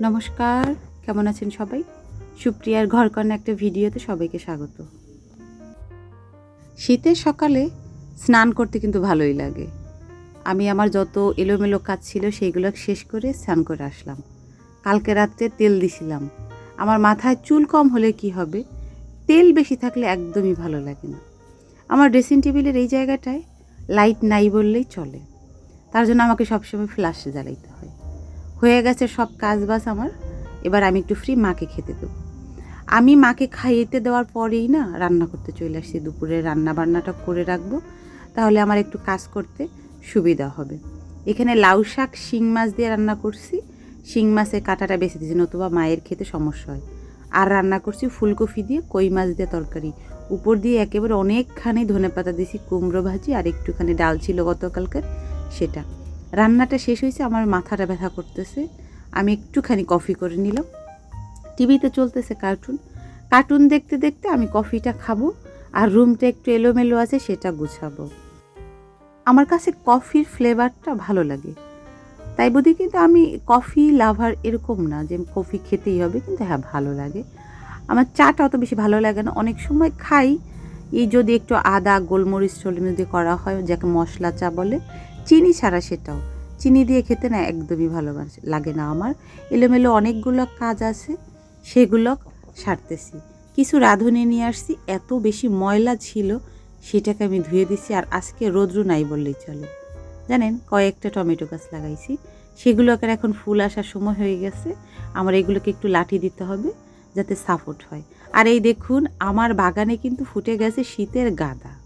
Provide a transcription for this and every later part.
নমস্কার, কেমন আছেন সবাই? সুপ্রিয়ার ঘরকন্যা একটা ভিডিওতে সবাইকে স্বাগত। শীতের সকালে স্নান করতে কিন্তু ভালোই লাগে। আমি আমার যত এলোমেলো কাজ ছিল সেইগুলো শেষ করে স্নান করে আসলাম। কালকে রাত্রে তেল দিছিলাম। আমার মাথায় চুল কম হলে কি হবে? তেল বেশি থাকলে একদমই ভালো লাগে না। আমার ড্রেসিং টেবিলের এই জায়গাটায় লাইট নাই বললেই চলে। তার জন্য আমাকে সবসময় ফ্ল্যাশ জ্বালাইতে হয়। হয়ে গেছে সব কাজ বাজ আমার, এবার আমি একটু ফ্রি মাকে খেতে দেবো। আমি মাকে খাইয়েতে দেওয়ার পরেই না রান্না করতে চলে আসছি, দুপুরে রান্না বান্নাটা করে রাখব, তাহলে আমার একটু কাজ করতে সুবিধা হবে। এখানে লাউ শাক, শিং মাছ দিয়ে রান্না করছি, শিং মাছের কাঁটাটা বেছে দিয়েছি, নতুবা মায়ের খেতে সমস্যা হয়। আর রান্না করছি ফুলকপি দিয়ে কই মাছ দিয়ে তরকারি। উপর দিয়ে একেবারে অনেকখানি ধনে পাতা দিয়েছি, কুমড়ো ভাজি আর একটুখানি ডাল ছিল গতকালকার, সেটা। রান্নাটা শেষ হয়েছে, আমার মাথাটা ব্যথা করতেছে। আমি একটুখানি কফি করে নিলাম। টিভিতে চলতেছে কার্টুন। কার্টুন দেখতে দেখতে আমি কফিটা খাব আর রুমটা একটু এলোমেলো আছে সেটা গুছাবো। আমার কাছে কফির ফ্লেভারটা ভালো লাগে। তাই বুঝি কিন্তু আমি কফি লাভার এরকম না যে কফি খেতেই হবে, কিন্তু হ্যাঁ ভালো লাগে। আমার চাটা অত বেশি ভালো লাগে না। অনেক সময় খাই। এই যদি একটু আদা, গোলমরিচ টলমরিচ দিয়ে করা হয়, যাকে মশলা চা বলে চিনি ছাড়া সেটাও। চিনি দিয়ে খেতে না একদমই ভালোবাস লাগে না আমার। এলোমেলো অনেকগুলো কাজ আছে, সেগুলো সারতেছি। কিছু রাঁধুনি নিয়ে আসছি, এত বেশি ময়লা ছিল, সেটাকে আমি ধুয়ে দিছি আর আজকে রোদ্রু নাই বললেই চলে। জানেন, কয়েকটা টমেটো গাছ লাগাইছি, সেগুলোকে এখন ফুল আসার সময় হয়ে গেছে। আমার এগুলোকে একটু লাঠি দিতে হবে, যাতে সাপোর্ট হয়। আর এই দেখুন, আমার বাগানে কিন্তু ফুটে গেছে শীতের গাদা।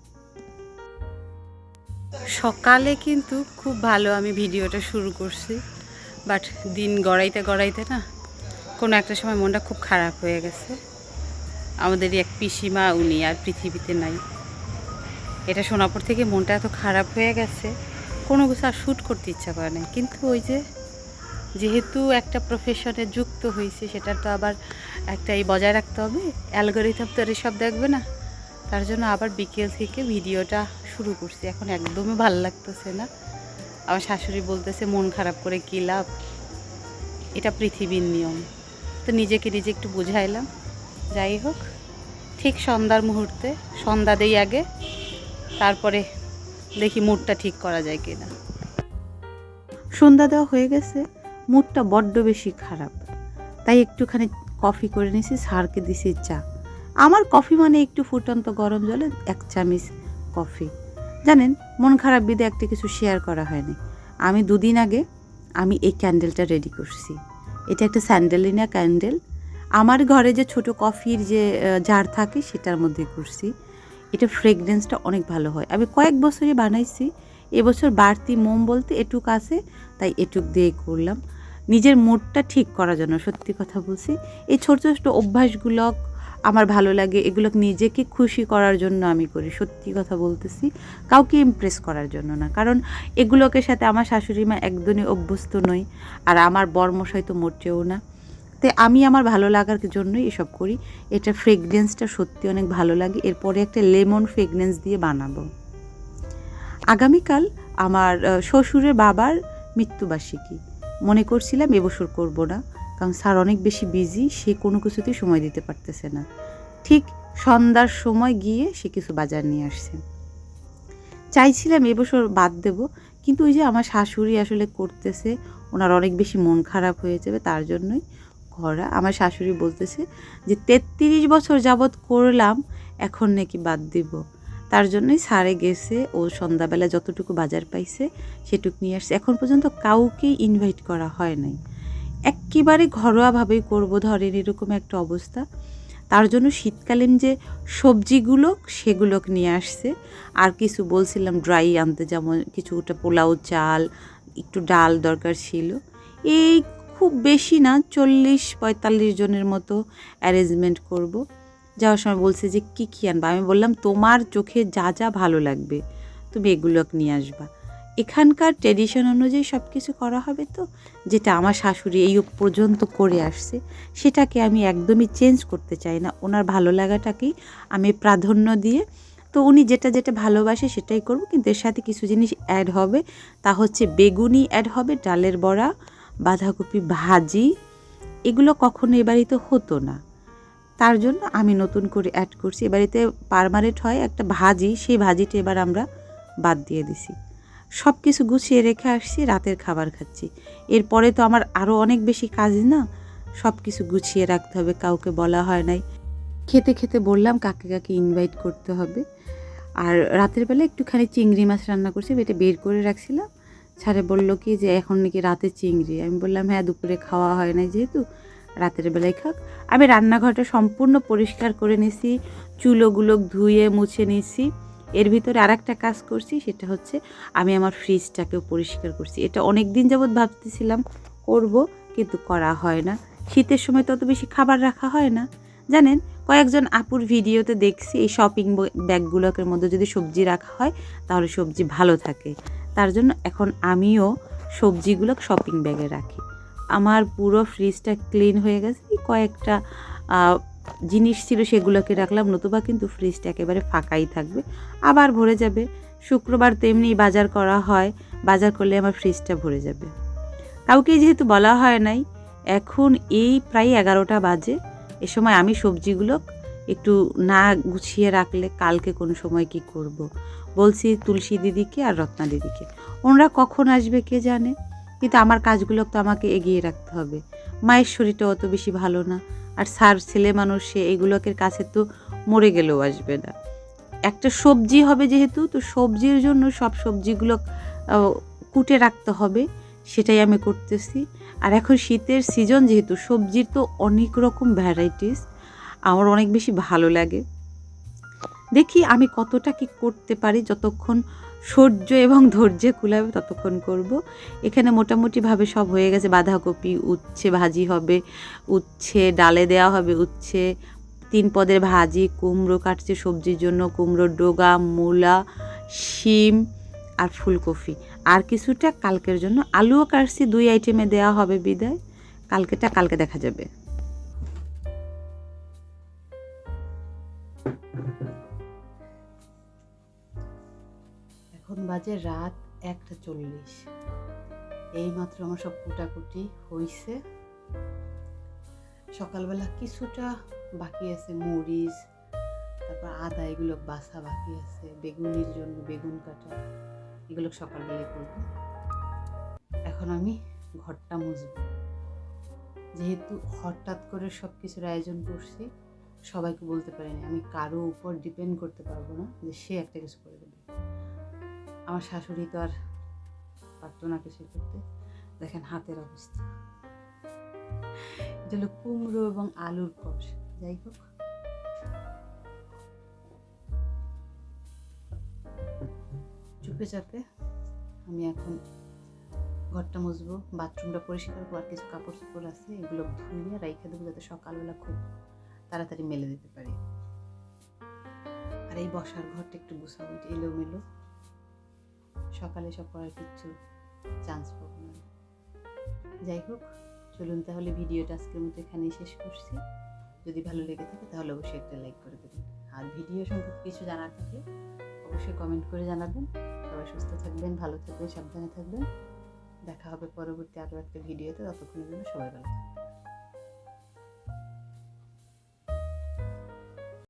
সকালে কিন্তু খুব ভালো আমি ভিডিওটা শুরু করছি বাট দিন গড়াইতে গড়াইতে না, কোনো একটা সময় মনটা খুব খারাপ হয়ে গেছে। আমাদেরই এক পিসিমা, উনি আর পৃথিবীতে নাই। এটা শোনার পর থেকে মনটা এত খারাপ হয়ে গেছে, কোনো কিছু আর শ্যুট করতে ইচ্ছা করে না কিন্তু ওই যে, যেহেতু একটা প্রফেশনে যুক্ত হয়েছে, সেটা তো আবার একটা এই বজায় রাখতে হবে। অ্যালগোরিথম তো আর এসব দেখবে না। তার জন্য আবার বিকেল থেকে ভিডিওটা শুরু করছি। এখন একদমই ভালো লাগতেছে না। আমার শাশুড়ি বলতেছে, মন খারাপ করে কী লাভ? এটা পৃথিবীর নিয়ম। তো নিজেকে নিজে একটু বুঝাইলাম। যাই হোক, ঠিক সন্ধ্যার মুহূর্তে, সন্ধ্যা দেই আগে, তারপরে দেখি মুডটা ঠিক করা যায় কিনা। সন্ধ্যা দেওয়া হয়ে গেছে, মুডটা বড্ড বেশি খারাপ। তাই একটুখানি কফি করে নিয়েছি সারকে দিছি চা। আমার কফি মানে একটু ফুটন্ত গরম জলে এক চামিচ কফি। জানেন, মন খারাপ বিদে একটা কিছু শেয়ার করা হয়নি। আমি দুদিন আগে, আমি এই ক্যান্ডেলটা রেডি করছি। এটা একটা স্যান্ডেলিনা ক্যান্ডেল আমার ঘরে যে ছোট কফির যে জার থাকে, সেটার মধ্যে করছি। এটা ফ্রেগরেন্সটা অনেক ভালো হয়। আমি কয়েক বছরই বানাইছি। এবছর বাড়তি মোম বলতে এটুক আছে, তাই এটুক দিয়ে করলাম। নিজের মুডটা ঠিক করার জন্য সত্যি কথা বলছি। এই ছোট ছোট অভ্যাসগুলো আমার ভালো লাগে, এগুলো নিজেকে খুশি করার জন্য আমি করি, সত্যি কথা বলতেছি। কাউকে ইমপ্রেস করার জন্য না, কারণ এগুলোকে সাথে আমার শাশুড়ি মা একদমই অভ্যস্ত নই, আর আমার বর্মশাই তো মোটেও না। তাই আমি আমার ভালো লাগার জন্যই এসব করি, এটা ফ্রেগরেন্সটা সত্যি অনেক ভালো লাগে, এরপরে একটা লেমন ফ্রেগরেন্স দিয়ে বানাবো। আগামীকাল আমার শ্বশুরের বাবার মৃত্যুবার্ষিকী, মনে করছিলাম এবছর করব না। কারণ স্যার অনেক বেশি বিজি, সে কোনো কিছুতেই সময় দিতে পারতেছে না। ঠিক সন্ধ্যার সময় গিয়ে সে কিছু বাজার নিয়ে আসছে। চাইছিলাম এবছর বাদ দেব, কিন্তু ওই যে আমার শাশুড়ি আসলে করতেছে, ওনার অনেক বেশি মন খারাপ হয়ে যাবে তার জন্যই করা আমার শাশুড়ি বলতেছে যে, তেত্রিশ বছর যাবৎ করলাম, এখন নাকি বাদ দিব। তার জন্যই সারে গেছে, ও সন্ধ্যাবেলা যতটুকু বাজার পাইছে, সেটুকু নিয়ে আসছে। এখন পর্যন্ত কাউকেই ইনভাইট করা হয় নাই। একেবারে ঘরোয়াভাবেই করব ধরেন এরকম একটা অবস্থা। তার জন্য শীতকালীন যে সবজিগুলো সেগুলোকে নিয়ে আসছে। আর কিছু বলছিলাম ড্রাই আনতে যেমন কিছুটা পোলাও চাল, একটু ডাল দরকার ছিল। এই খুব বেশি না, চল্লিশ, পঁয়তাল্লিশ জনের মতো অ্যারেঞ্জমেন্ট করব। যাওয়ার সময় বলছে যে, কী কী আনবা? আমি বললাম, তোমার চোখে যা যা ভালো লাগবে, তুমি এগুলোকে নিয়ে আসবা। এখানকার ট্রেডিশন অনুযায়ী সব কিছু করা হবে তো, যেটা আমার শাশুড়ি এই পর্যন্ত করে আসছে, সেটাকে আমি একদমই চেঞ্জ করতে চাই না। ওনার ভালো লাগাটাকেই আমি প্রাধান্য দিয়ে, তো উনি যেটা যেটা ভালোবাসে সেটাই করব, কিন্তু এর সাথে কিছু জিনিস অ্যাড হবে, তা হচ্ছে বেগুনি অ্যাড হবে, ডালের বড়া, বাঁধাকপি ভাজি, এগুলো কখনো এ বাড়িতে হতো না। তার জন্য আমি নতুন করে অ্যাড করছি। এ বাড়িতে পারমানেন্ট হয় একটা ভাজি, সেই ভাজিটা এবার আমরা বাদ দিয়ে দিছি। সব কিছু গুছিয়ে রেখে আসছি, রাতের খাবার খাচ্ছি। এরপরে তো আমার আরও অনেক বেশি কাজ না? সব কিছু গুছিয়ে রাখতে হবে, কাউকে বলা হয় নাই। খেতে খেতে বললাম, কাকে কাকে ইনভাইট করতে হবে। আর রাতের বেলা একটুখানি চিংড়ি মাছ রান্না করছি এটা বের করে রাখছিলাম। ছাড়ে বলল কি যে, এখন নাকি রাতে চিংড়ি। আমি বললাম হ্যাঁ দুপুরে খাওয়া হয় না যেহেতু, রাতের বেলায় খাক। আমি রান্নাঘরটা সম্পূর্ণ পরিষ্কার করে নিছি, চুলোগুলো ধুয়ে মুছে নিছি। এর ভিতরে আর একটা কাজ করছি, সেটা হচ্ছে আমি আমার ফ্রিজটাকেও পরিষ্কার করছি। এটা অনেক দিন যাবৎ ভাবতেছিলাম, করব, কিন্তু করা হয় না। শীতের সময় তত বেশি খাবার রাখা হয় না। জানেন, কয়েকজন আপুর ভিডিওতে দেখছি এই শপিং ব্যাগগুলোর মধ্যে যদি সবজি রাখা হয়, তাহলে সবজি ভালো থাকে। তার জন্য এখন আমিও সবজিগুলো শপিং ব্যাগে রাখি। আমার পুরো ফ্রিজটা ক্লিন হয়ে গেছে কয়েকটা জিনিস ছিল সেগুলোকে রাখলাম, নতুবা কিন্তু ফ্রিজটা একেবারে ফাঁকাই থাকবে। আবার ভরে যাবে। শুক্রবার তেমনি বাজার করা হয়, বাজার করলে আমার ফ্রিজটা ভরে যাবে। কাউকে যেহেতু বলা হয় নাই, এখন এই প্রায় এগারোটা বাজে। এ সময় আমি সবজিগুলো একটু না গুছিয়ে রাখলে কালকে কোনো সময় কি করব। বলছি তুলসী দিদিকে আর রত্না দিদিকে। ওনারা কখন আসবে কে জানে? কিন্তু আমার কাজগুলো তো আমাকে এগিয়ে রাখতে হবে। মায়ের শরীরটা অত বেশি ভালো না। আর সার ছেলে মানুষ, সে এগুলোকে কাছে তো মরে গেলেও আসবে না। একটা সবজি হবে যেহেতু, তো সবজির জন্য সব সবজিগুলো কুটে রাখতে হবে, সেটাই আমি করতেছি। আর এখন শীতের সিজন যেহেতু, সবজির তো অনেক রকম ভ্যারাইটিস আমার অনেক বেশি ভালো লাগে। দেখি আমি কতটা কি করতে পারি যতক্ষণ সহ্য এবং ধৈর্য কুলাবে ততক্ষণ করব। এখানে মোটামুটিভাবে সব হয়ে গেছে। বাঁধাকপি উচ্ছে, ভাজি হবে, উচ্ছে ডালে দেওয়া হবে, উচ্ছে তিন পদের ভাজি, কুমড়ো কাটছে সবজির জন্য কুমড়োর ডোগা, মূলা, শিম আর ফুলকপি। আর কিছুটা কালকের জন্য আলুও কাটছি, দুই আইটেমে দেওয়া হবে বিদায়। কালকেটা কালকে দেখা যাবে। বাজে রাত একটা চল্লিশ। এইমাত্র আমার সব কুটাকুটি হইছে। সকালবেলা কিছুটা বাকি আছে, মরিচ, তারপর আদা, এগুলো বাসা বাকি আছে, বেগুনির জন্য বেগুন কাটা এগুলো সকালবেলায় করব। এখন আমি ঘরটা মুছব। যেহেতু হঠাৎ করে সব কিছুর আয়োজন করছি, সবাইকে বলতে পারিনি, আমি কারও উপর ডিপেন্ড করতে পারব না যে সে একটা কিছু করে দেবে। আমার শাশুড়ি তো আর পারতো না কিছু করতে। দেখেন হাতের অবস্থা। এটা হলো কুমড়ো এবং আলুর কষ। যাই হোক। চুপে চাপে আমি এখন ঘরটা মুছবো বাথরুমটা পরিষ্কার করব, আর কিছু কাপড় চোপড় আছে, এগুলো ধুয়ে রাইখে দেবো যাতে সকালবেলা খুব তাড়াতাড়ি মেলে দিতে পারি। আর এই বসার ঘরটা একটু গুছাবো এলোমেলো। সকালে সব করার কিচ্ছু চান্স পাবো না। যাই হোক, চলুন তাহলে ভিডিওটা আজকের মতো এখানেই শেষ করছি। যদি ভালো লেগে থাকে তাহলে অবশ্যই একটা লাইক করে দেবেন। আর ভিডিও সম্পর্কে কিছু জানার থাকলে অবশ্যই কমেন্ট করে জানাবেন। সবাই সুস্থ থাকবেন, ভালো থাকবেন, সাবধানে থাকবেন। দেখা হবে পরবর্তী আরও একটা ভিডিওতে। ততক্ষণের জন্য সবাই ভালো থাকবেন।